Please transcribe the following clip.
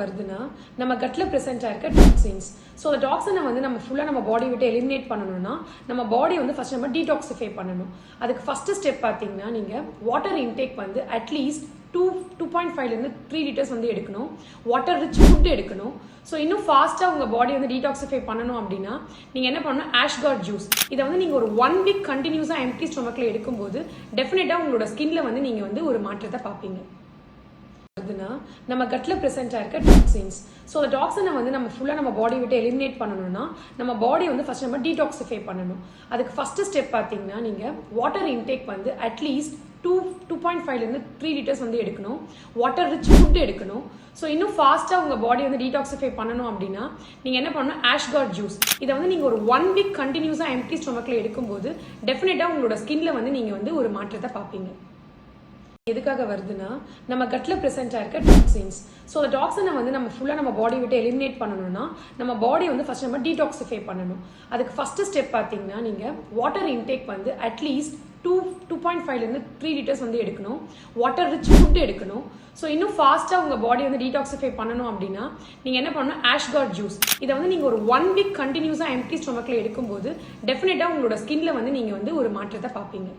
வருதுன்னா நம்ம கட்ல ப்ரெசென்ட் ஆயிருக்க டாக்ஸின்ஸ் ஸோ அந்த டாக்ஸனை வந்து நம்ம ஃபுல்லாக நம்ம பாடி விட்டு எலிமினேட் பண்ணணும்னா நம்ம பாடி வந்து ஃபர்ஸ்ட் நம்ம டீடாக்சிஃபை பண்ணணும். அதுக்கு ஃபர்ஸ்ட் ஸ்டெப் பார்த்தீங்கன்னா நீங்கள் வாட்டர் இன்டேக் வந்து at least two two point ஃபைவ்லேருந்து த்ரீ லிட்டர்ஸ் வந்து எடுக்கணும். வாட்டர் ரிச் ஃபுட் எடுக்கணும். ஸோ இன்னும் ஃபாஸ்ட்டாக உங்கள் பாடி வந்து டீடாக்சிஃபை பண்ணணும் அப்படின்னா நீங்கள் என்ன பண்ணணும்? ஆஷ்கார்ட் ஜூஸ் இதை வந்து நீங்கள் ஒரு ஒன் வீக் கண்டினியூஸாக எம்டி ஸ்டொமக்கில் எடுக்கும்போது டெஃபினட்டாக உங்களோட ஸ்கின்ல வந்து நீங்கள் வந்து ஒரு மாற்றத்தை பார்ப்பீங்க. வருதுன்னா நம்ம கட்ல ப்ரெசென்ட் ஆயிருக்க டாக்ஸின்ஸ் ஸோ அந்த டாக்ஸனை வந்து நம்ம ஃபுல்லாக நம்ம பாடி விட்டு எலிமினேட் பண்ணணும்னா நம்ம பாடி வந்து ஃபர்ஸ்ட் நம்ம டீடாக்சிஃபை பண்ணணும். அதுக்கு ஃபர்ஸ்ட் ஸ்டெப் பார்த்தீங்கன்னா நீங்கள் வாட்டர் இன்டேக் வந்து at least two two point ஃபைவ்லேருந்து த்ரீ லிட்டர்ஸ் வந்து எடுக்கணும். வாட்டர் ரிச் ஃபுட் எடுக்கணும். ஸோ இன்னும் ஃபாஸ்ட்டாக உங்கள் பாடி வந்து டீடாக்சிஃபை பண்ணணும் அப்படின்னா நீங்கள் என்ன பண்ணணும்? ஆஷ்கார்ட் ஜூஸ் இதை வந்து நீங்கள் ஒரு ஒன் வீக் கண்டினியூஸாக எம்டி ஸ்டொமக்கில் எடுக்கும்போது டெஃபினட்டாக உங்களோட ஸ்கின்ல வந்து நீங்கள் வந்து ஒரு மாற்றத்தை பார்ப்பீங்க. எதுக்காக வருதுன்னா நம்ம கட்ல ப்ரெசென்ட் ஆயிருக்க டாக்ஸின்ஸ் ஸோ அந்த டாக்ஸினை வந்து நம்ம ஃபுல்லாக நம்ம பாடி விட்டு எலிமினேட் பண்ணணும்னா நம்ம பாடி வந்து ஃபர்ஸ்ட் நம்ம டீடாக்சிஃபை பண்ணணும். அதுக்கு ஃபர்ஸ்ட் ஸ்டெப் பார்த்தீங்கன்னா நீங்கள் வாட்டர் இன்டேக் வந்து at least two two point ஃபைவ்லேருந்து த்ரீ லிட்டர்ஸ் வந்து எடுக்கணும். வாட்டர் ரிச் ஃபுட் எடுக்கணும். ஸோ இன்னும் ஃபாஸ்ட்டாக உங்கள் பாடி வந்து டீடாக்சிஃபை பண்ணணும் அப்படின்னா நீங்கள் என்ன பண்ணணும்? ஆஷ்கார்ட் ஜூஸ் இதை வந்து நீங்கள் ஒரு ஒன் வீக் கண்டினியூஸாக எம்டி ஸ்டொமக்கில் எடுக்கும்போது டெஃபினட்டாக உங்களோட ஸ்கின்ல வந்து நீங்கள் வந்து ஒரு மாற்றத்தை பார்ப்பீங்க.